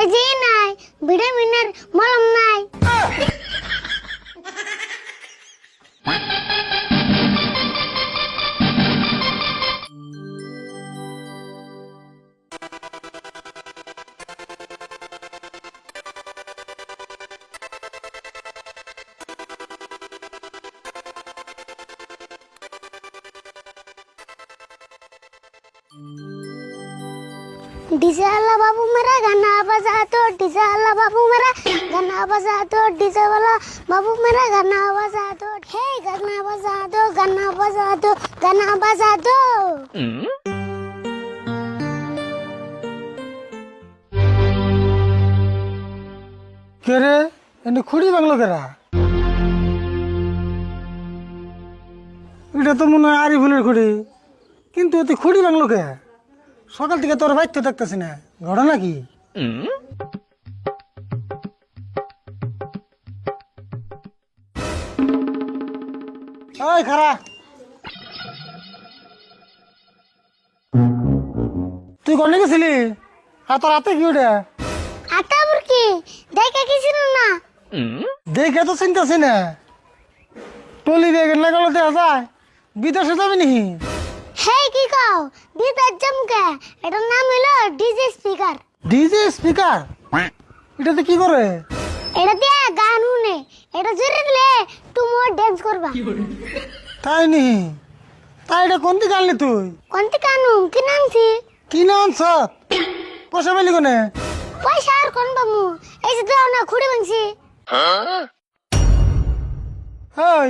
পেজি নাই ভিটামিনের মলম নাই ডিজে আল্লাহ বাবু মেরা, গানা বাজা তো ডিজে আল্লাহ বাবু মেরা, গানা বাজা তো ডিজে वाला বাবু মেরা, গানা বাজা তো, হে গানা বাজা তো, গানা বাজা তো, গানা বাজা তো। কেরে এনে খুড়ি বাংলো কেরা? এটা তো মনে হয় আরিফুলের খুঁড়ি। কিন্তু এতে খুঁড়ি বাংলো কে? সকাল থেকে তোর বাইতে দেখতেছি না। ঘটনা কি? ওই খারা। তুই কনে গেছিলি? আর তোর হাতে কি ওটা? আটা বুরকি দেখে কিছু না? দেখে তো চিন্তাছি না। টলি বেগের না গেলে দেখা যায়। বিদেশে যাবি নি হে কি কও বিদার জমকে এটার নাম হলো ডিজে স্পিকার ডিজে স্পিকার এটাতে কি করে? এটা দিয়ে গান শুনে এটা জোরে দিলে তুমি ড্যান্স করবা তাই নি? তাই এটা কোন দিকে আনলি তুই? কোনটি কানু কি নামছি কি না আনছ পয়সা পেলি কোনে? পয়সা আর কোন বামু এই যে দাও না খুঁড়ে ভাঙছি ওই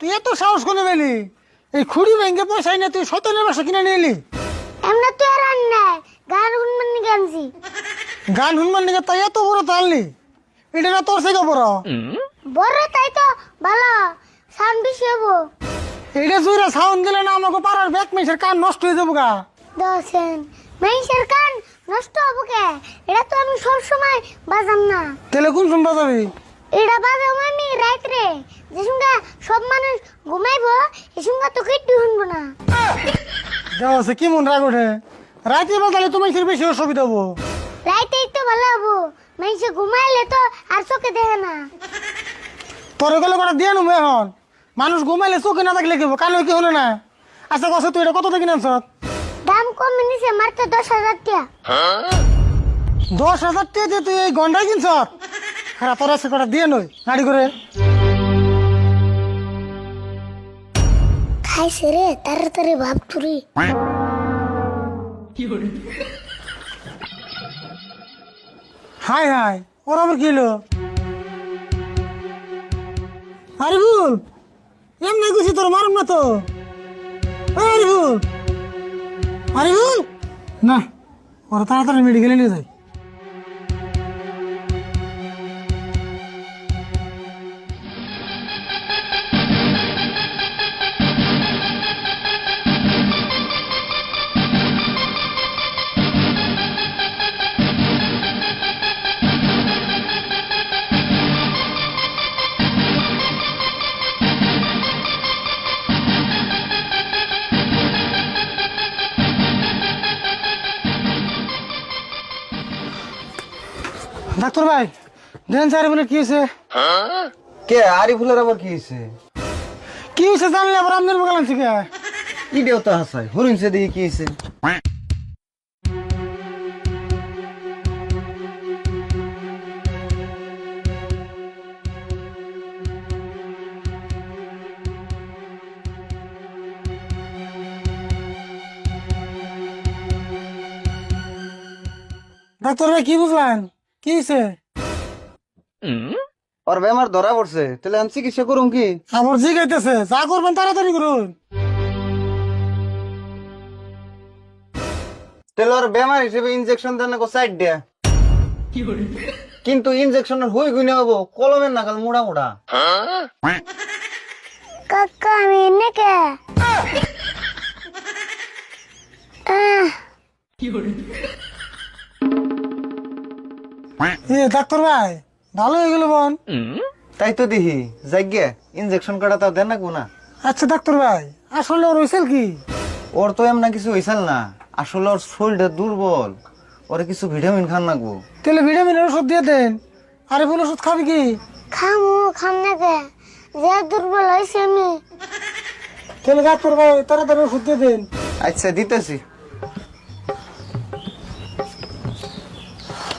তুই এত সাহস করে পেলি? এই খুঁড়ি ব্যাংকে পয়সা না তুই সতেনের বাসা কিনে নিয়ে এলি? এমন তো আর আন নাই গান শুনবেন নি গানছি গান শুনবার নিকে? তাই এত বড় তো আনলি। এটা না তোর থেকে বড়? বড় তাই তো ভালো সাউন্ড বেশি হব। এটা জুড়ে সাউন্ড দিলে না আমাকে পাড়ার ব্যাক মেসের কান নষ্ট হয়ে যাব গা। দশেন মেইসের কান নষ্ট হব কে? এটা তো আমি সব সময় বাজাম না। তাহলে কোন শুনবা যাবি এটা বাজাম আমি রাত্রে যে সঙ্গে সব মানুষ ঘুমাইবো এ সঙ্গে তো কিট্টু শুনব না। দেওয়া আছে কি মন রাগ ওঠে রাতে বাজালে তোমার বেশি অসুবিধা হব। রাইতেই তো ভালো হব। মেইসে ঘুমাইলে তো আর চোখে দেখে না। তোর গেলে কটা দিয়ে নেব এখন? মানুষ ঘুমাইলে চোখে না থাকলে কি কানে কি হলো না? আচ্ছা কষ্ট তুই এটা কত থেকে আনছ দাম কমে নিছে মাত্র দশ হাজার টাকা। দশ হাজার টাকা দিয়ে তুই এই গন্ডাই কিনছ তোর আছে কটা দিয়ে নই গাড়ি করে। খাইছে রে তাড়াতাড়ি ভাব তুরি হাই হাই ওর কি হলো? আরে ভুল এমনি গুছি তোর মারুম না তো? ওই আরে ভুল আরে ভুল না ওরা তাড়াতাড়ি মেডিকেলে নিয়ে যায়। ডাক্তার ভাই দেন স্যার বলে কি হয়েছে? কে আরিফুলের আবার কি হয়েছে? কি হয়েছে জানলে আবার আপনার বগাল আনছি কে? ইডিও তো হাসাই হরিণছে দেখি কি হয়েছে? ডাক্তার ভাই কি বুঝলেন? কি হয়েছে ওর বেমার ধরা পড়ছে তাহলে আমি চিকিৎসা করুম কি? আবার জিগাইতেছে যা করবেন তাড়াতাড়ি করুন। তাহলে ওর বেমার হিসেবে ইনজেকশন দেন না সাইড দেয়া। কিন্তু ইনজেকশনের হই গুনে হব কলমের নাগাল মোড়া মোড়া। কাকা আমি এনে কে? আহ, এ ডাক্তার ভাই ভালো হয়ে গেল বোন। তাই তো দিহি যাইগে ইনজেকশন কাটা তাও দেন না। আচ্ছা ডাক্তার ভাই আসলে ওর হয়েছিল কি? ওর তো এমন কিছু হয়েছিল না আসলে ওর শরীরটা দুর্বল ওরে কিছু ভিটামিন খান নাকবো তাহলে ভিটামিনের ওষুধ দিয়ে দেন আরে ফুল ওষুধ খাবি কি? খামু খাম না কে? যে দুর্বল হয়েছে আমি। তাহলে ডাক্তার ভাই তাড়াতাড়ি ওষুধ দিয়ে দেন। আচ্ছা দিতেছি।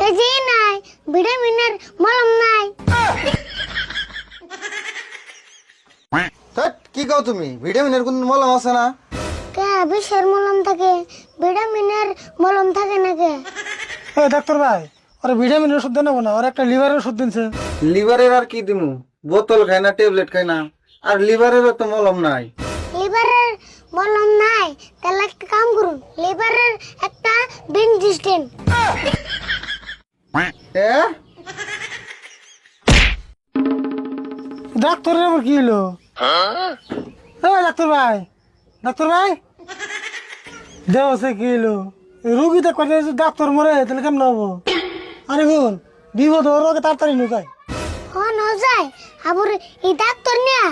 নাই ভিটামিনের মলম নাই ধ্যাৎ, কি কও তুমি ভিটামিনের কোন মলম আছে না কে বিষের মলম থাকে ভিটামিনের মলম থাকে না কে এই ডাক্তার ভাই ওরা ভিটামিনের ওষুধ দেন না ওর একটা লিভারের ওষুধ দিনছে লিভারের আর কি দিমু বোতল খাই না ট্যাবলেট খাই না আর লিভারেরও তো মলম নাই লিভারের মলম নাই তাহলে একটা কাম করুন লিভারের একটা বেঞ্জিস্টেন এ ডাক্তারের আবার কি হলো? এই ডাক্তার ভাই ডাক্তার ভাই? দেওয়া সে কি হলো? রুগীতে কথা ডাক্তার মরে তাহলে কেমন হব? আরে বোন বিপদ ওর আগে তাড়াতাড়ি ঢুকায় হন যায় আবার এই ডাক্তার নিয়ে?